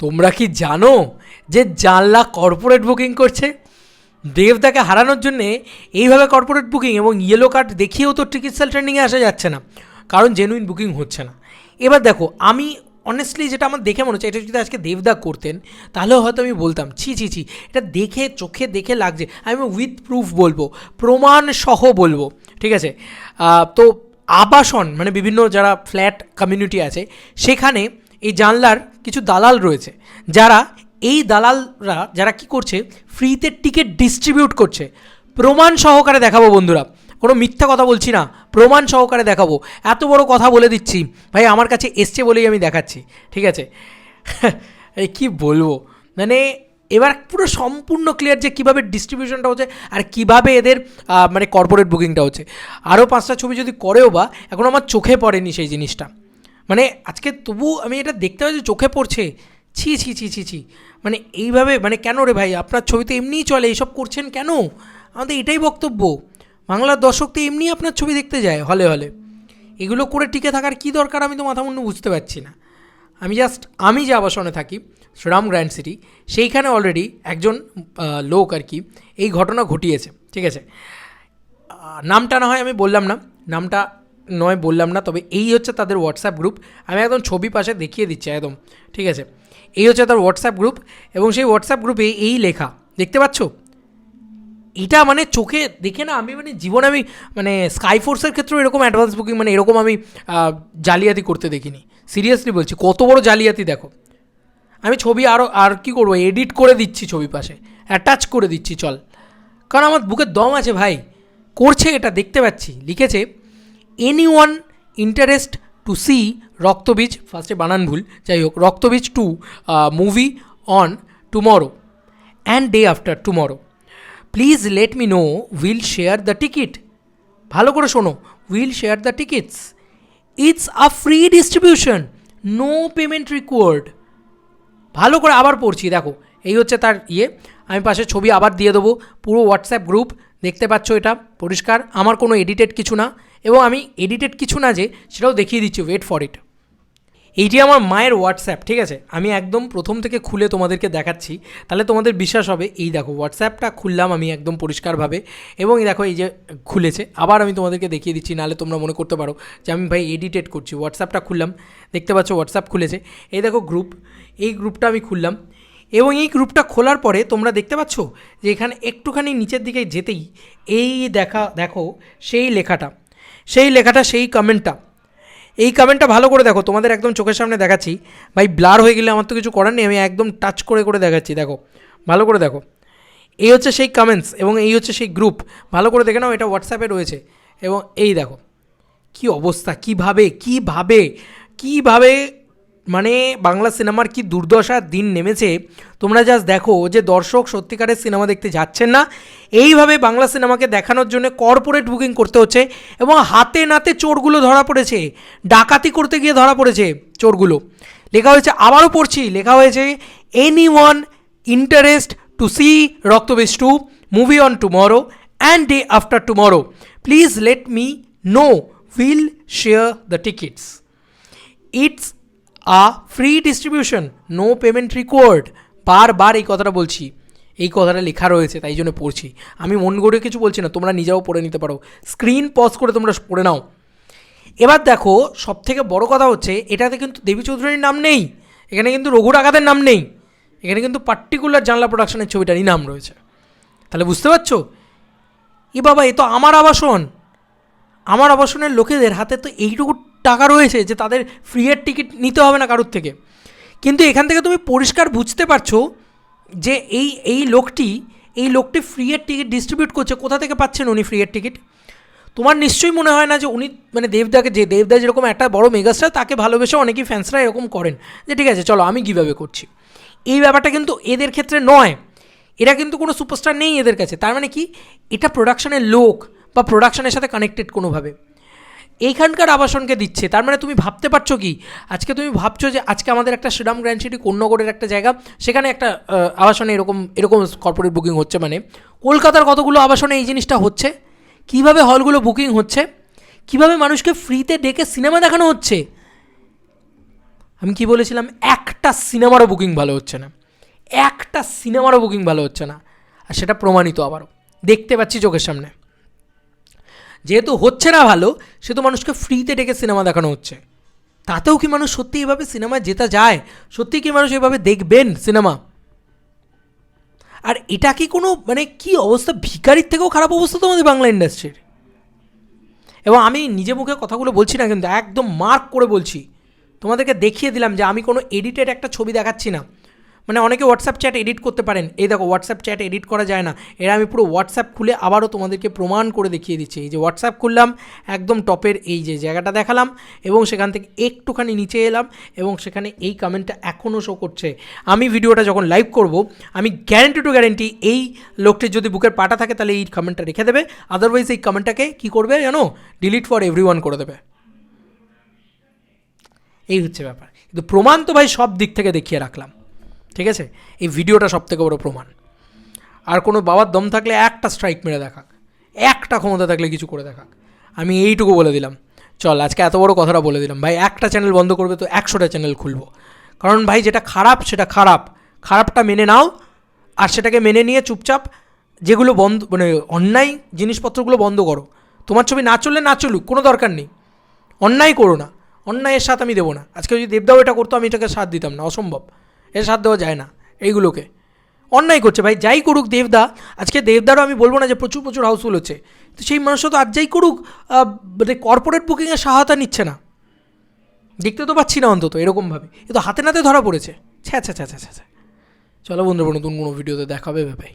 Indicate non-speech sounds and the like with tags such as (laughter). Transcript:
তোমরা কি জানো যে জানলা কর্পোরেট বুকিং করছে? দেবদাকে হারানোর জন্যে এইভাবে কর্পোরেট বুকিং এবং ইয়েলো কার্ড দেখিয়েও তো টিকিট সেল ট্রেন্ডিংয়ে আসা যাচ্ছে না। কারণ জেনুইন বুকিং হচ্ছে না। এবার দেখো, আমি অনেস্টলি যেটা আমার দেখে মনে হচ্ছে, এটা যদি আজকে দেবদা করতেন তাহলে হয়তো আমি বলতাম, ছি ছি ছি, এটা দেখে চোখে দেখে লাগছে। আমি উইথ প্রুফ বলব, প্রমাণ সহ বলব, ঠিক আছে? তো আবাসন মানে বিভিন্ন যারা ফ্ল্যাট কমিউনিটি আছে, সেখানে এই জানলার কিছু দালাল রয়েছে, যারা এই দালালরা যারা কি করছে ফ্রিতে টিকিট ডিস্ট্রিবিউট করছে। প্রমাণ সহকারে দেখাবো বন্ধুরা, কোনো মিথ্যা কথা বলছি না, প্রমাণ সহকারে দেখাবো। এত বড় কথা বলে দিচ্ছি, ভাই আমার কাছে এসছে বলেই আমি দেখাচ্ছি, ঠিক আছে? (laughs) এই কি বলব? মানে এবার পুরো সম্পূর্ণ ক্লিয়ার যে কীভাবে ডিস্ট্রিবিউশনটা হচ্ছে আর কীভাবে এদের মানে কর্পোরেট বুকিংটা হচ্ছে। আরও পাঁচটা ছবি যদি করেও বা, এখন আমার চোখে পড়েনি সেই জিনিসটা। মানে আজকে তবু আমি এটা দেখতে পাচ্ছি চোখে পড়ছে। ছি ছি ছি ছি ছি। মানে এইভাবে মানে কেন রে ভাই? আপনার ছবিতে এমনিই চলে এইসব করছেন কেন? আমাদের এটাই বক্তব্য। বাংলার দর্শক তো এমনি আপনার ছবি দেখতে যায়, হলে হলে। এগুলো করে টিকে থাকার কী দরকার আমি তো মাথা মুন্ডু বুঝতে পারছি না। আমি জাস্ট আমি যে আবাসনে থাকি, শ্রীরাম গ্র্যান্ড সিটি, সেইখানে অলরেডি একজন লোক আর কি এই ঘটনা ঘটিয়েছে, ঠিক আছে? নামটা না হয় আমি বললাম না, নামটা নয় বললাম না, তবে এই হচ্ছে তাদের হোয়াটসঅ্যাপ গ্রুপ আমি একদম ছবি পাশে দেখিয়ে দিচ্ছি একদম, ঠিক আছে? এই হচ্ছে তার হোয়াটসঅ্যাপ গ্রুপ এবং সেই হোয়াটসঅ্যাপ গ্রুপে এই লেখা, দেখতে পাচ্ছ? এটা মানে চোখে দেখে না, আমি মানে জীবনে আমি মানে স্কাই ফোর্সের ক্ষেত্রেও এরকম অ্যাডভান্স বুকিং মানে এরকম আমি জালিয়াতি করতে দেখিনি। সিরিয়াসলি বলছি, কত বড় জালিয়াতি দেখো। আমি ছবি আরও আর কি করব এডিট করে দিচ্ছি ছবি পাশে অ্যাটাচ করে দিচ্ছি, চল। কারণ আমার বুকের দম আছে ভাই, করছে এটা, দেখতে পাচ্ছি, লিখেছে anyone interest to see Raktabeej ফার্স্টে বানান ভুল, যাই হোক Raktabeej two movie on tomorrow and day after tomorrow please let me know will share the ticket ভালো করে শোনো will share the tickets it's a free distribution no payment required ভালো করে আবার পড়ছি, দেখো, এই হচ্ছে তার ইয়ে। আমি পাশে ছবি আবার দিয়ে দেবো। পুরো হোয়াটসঅ্যাপ গ্রুপ দেখতে পাচ্ছ এটা? পরিষ্কার, আমার কোনো এডিটেড কিছু না। এবং আমি এডিটেড কিছু না যে, সেটাও দেখিয়ে দিচ্ছি ওয়েট ফর ইট এইটি আমার মায়ের হোয়াটসঅ্যাপ ঠিক আছে? আমি একদম প্রথম থেকে খুলে তোমাদেরকে দেখাচ্ছি। তাহলে তোমাদের বিশ্বাস হবে, এই দেখো হোয়াটসঅ্যাপটা খুললাম আমি একদম পরিষ্কারভাবে। এবং এই দেখো, এই যে খুলেছে, আবার আমি তোমাদেরকে দেখিয়ে দিচ্ছি, নাহলে তোমরা মনে করতে পারো যে আমি ভাই এডিটেড করছি। হোয়াটসঅ্যাপটা খুললাম, দেখতে পাচ্ছ হোয়াটসঅ্যাপ খুলেছে। এই দেখো গ্রুপ এই গ্রুপটা আমি খুললাম। এবং এই গ্রুপটা খোলার পরে তোমরা দেখতে পাচ্ছ যে এখানে একটুখানি নিচের দিকে যেতেই এই দেখা, দেখো সেই লেখাটা সেই লেখাটা, সেই কমেন্টটা এই কমেন্টটা ভালো করে দেখো, তোমাদের একদম চোখের সামনে দেখাচ্ছি। ভাই ব্লার হয়ে গেলে আমার তো কিছু করার নেই, আমি একদম টাচ করে করে দেখাচ্ছি, দেখো। ভালো করে দেখো। এই হচ্ছে সেই কমেন্টস এবং এই হচ্ছে সেই গ্রুপ ভালো করে দেখে নাও, এটা হোয়াটসঅ্যাপে রয়েছে। এবং এই দেখো, কি অবস্থা, কীভাবে কীভাবে কীভাবে মানে বাংলা সিনেমার কি দুর্দশার দিন নেমেছে? তোমরা জাস্ট দেখো যে দর্শক সত্যিকারের সিনেমা দেখতে যাচ্ছেন না। এইভাবে বাংলা সিনেমাকে দেখানোর জন্য কর্পোরেট বুকিং করতে হচ্ছে এবং হাতে নাতে চোরগুলো ধরা পড়েছে। ডাকাতি করতে গিয়ে ধরা পড়েছে চোরগুলো। লেখা হয়েছে, আবারও পড়ছি, লেখা হয়েছে anyone interest to see Raktabeej two movie on tomorrow and day after tomorrow please let me know will share the tickets it's a free distribution no payment required বারবার এই কথাটা বলছি। এই কথাটা লেখা রয়েছে, তাই জন্য পড়ছি। আমি মন গড়ে কিছু বলছি না, তোমরা নিজেও পড়ে নিতে পারো। স্ক্রিন পজ করে তোমরা পড়ে নাও। এবার দেখো সব থেকে বড় কথা হচ্ছে, এটাতে কিন্তু দেবী চৌধুরীর নাম নেই। এখানে কিন্তু রঘু ডাকাতের নাম নেই। এখানে কিন্তু পার্টিকুলার জানলা প্রোডাকশনের ছবিটারই নাম রয়েছে। তাহলে বুঝতে পারছ? এ বাবা, এ তো আমার আবাসন। আমার আবাসনের লোকেদের হাতে তো এইটুকু টাকা রয়েছে যে তাদের ফ্রিয়ের টিকিট নিতে হবে না কারোর থেকে। কিন্তু এখান থেকে তুমি পরিষ্কার বুঝতে পারছ যে এই এই লোকটি এই লোকটি ফ্রিয়ের টিকিট ডিস্ট্রিবিউট করছে, কোথা থেকে পাচ্ছেন উনি ফ্রিয়ের টিকিট তোমার নিশ্চয়ই মনে হয় না যে উনি মানে দেবদাকে, যে দেবদা যেরকম একটা বড় মেগাস্টার তাকে ভালোবেসে অনেকেই ফ্যান্সরা এরকম করেন যে ঠিক আছে, চলো আমি কীভাবে করছি। এই ব্যাপারটা কিন্তু এদের ক্ষেত্রে নয়। এরা কিন্তু কোনো সুপারস্টার নেই এদের কাছে। তার মানে কি? এটা প্রোডাকশানের লোক বা প্রোডাকশানের সাথে কানেক্টেড কোনোভাবে। এইখানকার আবাসনকে দিচ্ছে। তার মানে তুমি ভাবতে পারছ কি? আজকে তুমি ভাবছ যে আজকে আমাদের একটা শ্রীরাম গ্র্যান্ড সিটি, কোন্নগরের একটা জায়গা, সেখানে একটা আবাসনে এরকম এরকম কর্পোরেট বুকিং হচ্ছে মানে। কলকাতার কতগুলো আবাসনে এই জিনিসটা হচ্ছে? কীভাবে হলগুলো বুকিং হচ্ছে? কীভাবে মানুষকে ফ্রিতে ডেকে সিনেমা দেখানো হচ্ছে? আমি কি বলেছিলাম? একটা সিনেমারও বুকিং ভালো হচ্ছে না। একটা সিনেমারও বুকিং ভালো হচ্ছে না। আর সেটা প্রমাণিত আবারও। দেখতে পাচ্ছি চোখের সামনে। যেহেতু হচ্ছে না ভালো সেহেতু মানুষকে ফ্রিতে ডেকে সিনেমা দেখানো হচ্ছে। তাতেও কি মানুষ সত্যি এভাবে সিনেমায় যেতে যায়? সত্যি কি মানুষ এভাবে দেখবেন সিনেমা আর এটা কি কোনো মানে কি অবস্থা? ভিকারির থেকেও খারাপ অবস্থা তোমাদের বাংলা ইন্ডাস্ট্রির এবং আমি নিজে মুখে কথাগুলো বলছি না, কিন্তু একদম মার্ক করে বলছি। তোমাদেরকে দেখিয়ে দিলাম যে আমি কোনো এডিটেড একটা ছবি দেখাচ্ছি না। মানে অনেকে হোয়াটসঅ্যাপ চ্যাট এডিট করতে পারেন। এই দেখো হোয়াটসঅ্যাপ চ্যাট এডিট করা যায় না। এরা আমি পুরো হোয়াটসঅ্যাপ খুলে আবারও তোমাদেরকে প্রমাণ করে দেখিয়ে দিচ্ছি। এই যে হোয়াটসঅ্যাপ খুললাম, একদম টপের এই যে জায়গাটা দেখালাম এবং সেখান থেকে একটুখানি নিচে এলাম এবং সেখানে এই কমেন্টটা এখনও শো করছে। আমি ভিডিওটা যখন লাইভ করব, আমি গ্যারেন্টি টু গ্যারেন্টি এই লোকটির যদি বুকের পাটা থাকে, তাহলে এই কমেন্টটা রেখে দেবে। আদারওয়াইজ এই কমেন্টটাকে কী করবে জানো? ডিলিট ফর এভরি করে দেবে। এই হচ্ছে ব্যাপার। কিন্তু প্রমাণ তো ভাই সব দিক থেকে দেখিয়ে রাখলাম। ঠিক আছে? এই ভিডিওটা সব থেকে বড় প্রমাণ। আর কোনো বাবার দম থাকলে একটা স্ট্রাইক মেরে দেখাক। একটা ক্ষমতা থাকলে কিছু করে দেখাক। আমি এইটুকু বলে দিলাম। চল, আজকে এত বড় কথাটা বলে দিলাম। ভাই, একটা চ্যানেল বন্ধ করবে তো একশোটা চ্যানেল খুলবো। কারণ ভাই, যেটা খারাপ, সেটা খারাপ। খারাপটা মেনে নাও, আর সেটাকে মেনে নিয়ে চুপচাপ যেগুলো বন্ধ মানে অন্যায় জিনিসপত্রগুলো বন্ধ করো। তোমার ছবি না চললে না চলুক, কোনো দরকার নেই। অন্যায় করো না। অন্যায়ের সাথ আমি দেবো না। আজকে যদি দেবদাও এটা করতো, আমি এটাকে সাথ দিতাম না। অসম্ভব। এর সাথ দেওয়া যায় না এইগুলোকে। অন্যায় করছে, ভাই, যাই করুক দেবদা, আজকে দেবদারও আমি বলব না যে প্রচুর প্রচুর হাউসফুল হচ্ছে, তো সেই মানুষও তো আর যাই করুক মানে কর্পোরেট বুকিংয়ের সহায়তা নিচ্ছে না। দেখতে তো পাচ্ছি না অন্তত, এরকমভাবে। এ তো হাতে নাতে ধরা পড়েছে। ছ্যা ছ্যা ছ্যা ছ্যা ছ্যা। চলো বন্ধুরা, নতুন কোনো ভিডিওতে দেখাবে, ভাই।